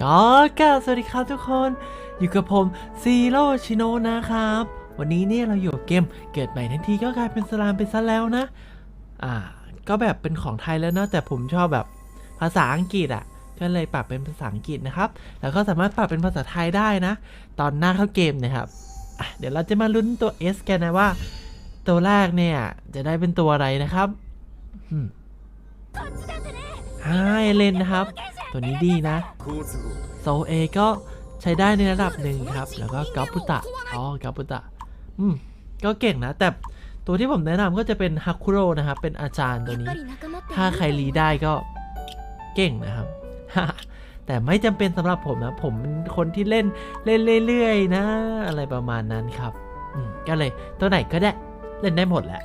ก็กราบสวัสดีครับทุกคน อยู่กับผมซีโร่ชิโนนะครับ วันนี้เนี่ยเราอยู่กับเกมเกิดใหม่ทันทีก็กลายเป็นสลามไปซะแล้วนะ อ่า ก็แบบเป็นของไทยแล้วเนาะแต่ผมชอบแบบภาษาอังกฤษอะ ก็เลยปรับเป็นภาษาอังกฤษนะครับ แล้วก็สามารถปรับเป็นภาษาไทยได้นะ ตอนหน้าเข้าเกมนะครับอะเดี๋ยวเราจะมาลุ้นตัว S กันนะว่า ตัวแรกเนี่ยจะได้เป็นตัวอะไรนะครับอืมฮ่าเอเลนนะครับ ตัวนี้ดีนะ โซเอก็ใช้ได้ในระดับหนึ่งครับ แล้วก็กัปปุตะ อ๋อ กัปปุตะ อืม ก็เก่งนะ แต่ตัวที่ผมแนะนำก็จะเป็นฮักคุโรนะครับ เป็นอาจารย์ตัวนี้ ถ้าใครรีได้ก็เก่งนะครับ แต่ไม่จำเป็นสำหรับผมนะ ผมเป็นคนที่เล่นเล่นเรื่อยๆนะ อะไรประมาณนั้นครับก็เลยตัวไหนก็ได้เล่นได้หมดแหละ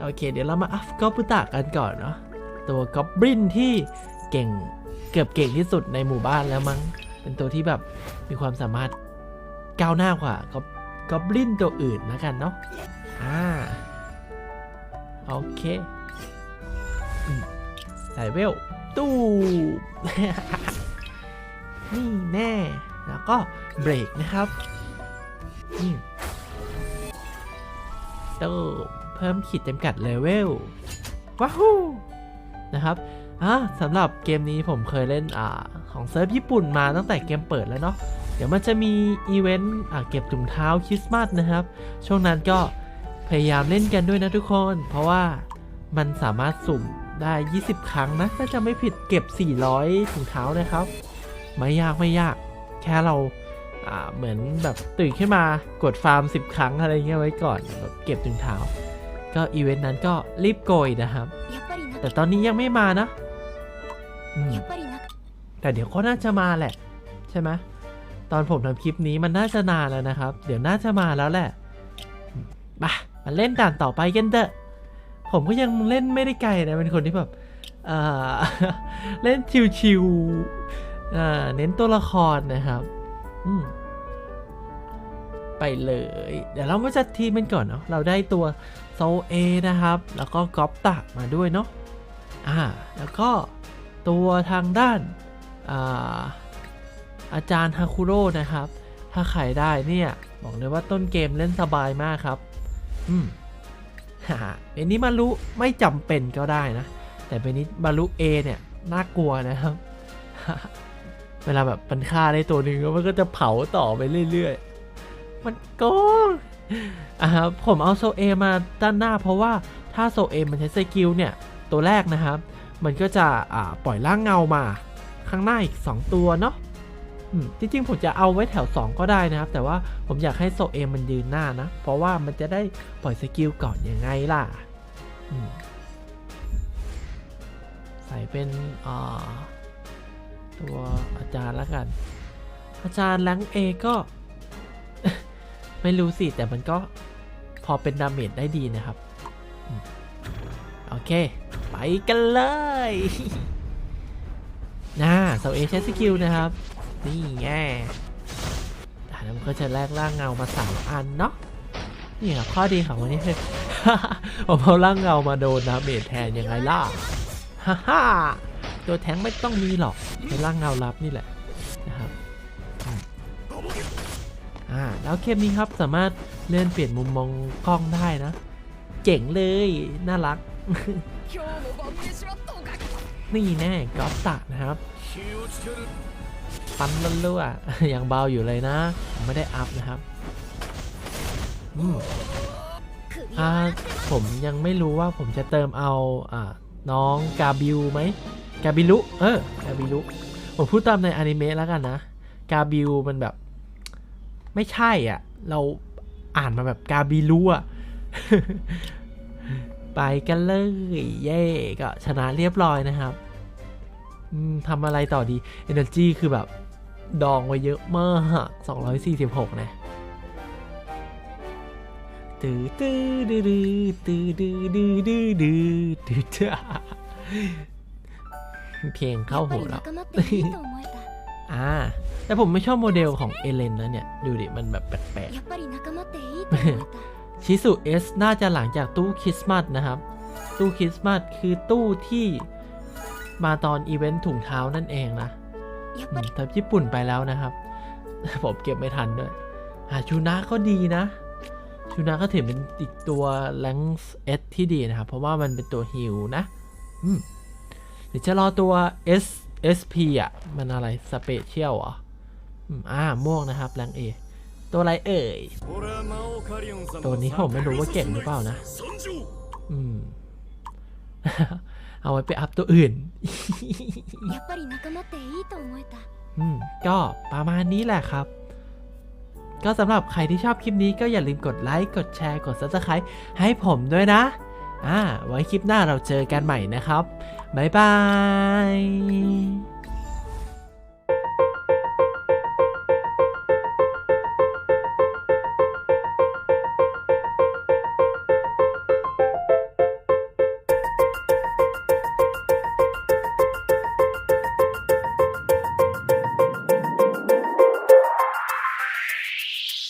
โอเค เดี๋ยวเรามาอัฟกอปุตะกันก่อนเนาะตัวกอบลินที่ เก่ง เกือบเก่งที่สุดในหมู่บ้านแล้วมั้ง เป็นตัวที่แบบมีความสามารถก้าวหน้ากว่ากอบกอบลินตัวอื่นแล้วกันเนาะอ่าโอเคใส่เวลตู้นี่แน่แล้วก็เบรกนะครับอืมตู้เพิ่มขีดจำกัดเลเวลว้าวนะครับ อ่าสำหรับเกมนี้ผมเคยเล่นอ่าของเซิร์ฟญี่ปุ่นมาตั้งแต่เกมเปิดแล้วเนาะเดี๋ยวมันจะมีอีเวนต์อ่าเก็บถุงเท้าคริสต์มาสนะครับ ช่วงนั้นก็พยายามเล่นกันด้วยนะทุกคน เพราะว่ามันสามารถสุ่มได้ 20 ครั้งนะถ้าจะไม่ผิดเก็บ 400 ถุงเท้านะครับ ไม่ยากไม่ยาก แค่เราอ่าเหมือนแบบตื่นขึ้นมากดฟาร์ม 10 ครั้งอะไรเงี้ยไว้ก่อนแบบเก็บถุงเท้า ก็อีเวนต์นั้นก็รีบโกยนะครับ แต่ตอนนี้ยังไม่มานะ แต่เดี๋ยวก็น่าจะมาแหละ ใช่ไหมตอนผมทำคลิปนี้มันน่าจะนานแล้วนะครับ เดี๋ยวน่าจะมาแล้วแหละมามาเล่นด่านต่อไปกันเถอะผมก็ยังเล่นไม่ได้ไกลนะเป็นคนที่แบบอ่าเล่นชิวๆอ่าเน้นตัวละครนะครับอืมไปเลย เดี๋ยวเรามาจัดทีมกันก่อนเนาะเราได้ตัวโซเอนะครับ แล้วก็ก๊อปตะมาด้วยเนาะอ่าแล้วก็ ตัวทางด้านอาอาจารย์ฮาคุโร่นะครับ ถ้าใครได้เนี่ย บอกเลยว่าต้นเกมเล่นสบายมากครับ อืมฮ่าเบนนี้มารุไม่จำเป็นก็ได้นะ แต่เบนนี้มารุเอเนี่ย น่ากลัวนะครับ เวลาแบบมันฆ่าได้ตัวหนึ่งมันก็จะเผาต่อไปเรื่อยๆ มันโกงอ่าผมเอาโซเอมาด้านหน้าเพราะว่าถ้าโซเอมันใช้สกิลเนี่ย ตัวแรกนะครับ มันก็จะปล่อยร่างเงามาข้างหน้าอีก 2 ตัวเนาะจริงๆผมจะเอาไว้แถว 2 ก็ได้นะครับ แต่ว่าผมอยากให้โซเอมันยืนหน้านะ เพราะว่ามันจะได้ปล่อยสกิลก่อนยังไงล่ะใส่เป็นตัวอาจารย์แล้วกัน อาจารย์แรงเอก็ ไม่รู้สิ แต่มันก็พอเป็นดาเมจได้ดีนะครับ โอเค ไปกันเลยน่าเสาเอใช้สกิลนะครับ นี่ไงอ่าแล้วมันก็จะแลกร่างเงามาสามอันเนาะนี่ครับข้อดีของวันนี้คือผมเอาร่างเงามาโดนดาเมจแทนยังไงล่ะฮ่าฮ่าตัวแทงไม่ต้องมีหรอกเป็นร่างเงารับนี่แหละนะครับอ่าแล้วเกมนี้ครับสามารถเลื่อนเปลี่ยนมุมมองกล้องได้นะ เจ๋งเลย น่ารัก นี่แน่กอฟตะนะครับฟันลั่วๆอย่างเบาอยู่เลยนะ ไม่ได้อัพนะครับผมยังไม่รู้ว่าผมจะเติมเอาอน้องกาบิลไหมกาบิลุ เออกาบิลุ ผมพูดตามในอนิเมะแล้วกันนะ กาบิลมันแบบ ไม่ใช่อะ เราอ่านมาแบบกาบิลุอะ ไปกันเลย เย่ก็ชนะเรียบร้อยนะครับทำอะไรต่อดี Energy คือแบบ ดองไว้เยอะมาก 246 นะตื้อตื้อดื้อดื้อตื้อดื้อดื้อดื้อดื้อดื้อจ้าเพลงเข้าหูแล้วอ่า แต่ผมไม่ชอบโมเดลของเอเลนนะเนี่ย ดูดิ มันแบบแปลกๆ ชิสุเอสน่าจะหลังจากตู้คริสต์มาสนะครับ ตู้คริสต์มาสคือตู้ที่มาตอนอีเวนต์ถุงเท้านั่นเองนะทับญี่ปุ่นไปแล้วนะครับ ผมเก็บไม่ทันด้วยอาชูนะก็ดีนะชูนะก็ถือเป็นอีกตัวแรงเอสที่ดีนะครับ เพราะว่ามันเป็นตัวฮิวนะหรือจะรอตัว S SP อะ มันอะไรสเปเชียลอะอ่าม่วงนะครับแรงเอ ตัวอะไรเอ่ย ตัวนี้ผมไม่รู้ว่าเก่งหรือเปล่านะ อืม เอาไว้ไปอัพตัวอื่น อืม ก็ประมาณนี้แหละครับ ก็สำหรับใครที่ชอบคลิปนี้ก็อย่าลืมกดไลค์ กดแชร์ กด subscribe ให้ผมด้วยนะ อ่า ไว้คลิปหน้าเราเจอกันใหม่นะครับ บ๊ายบาย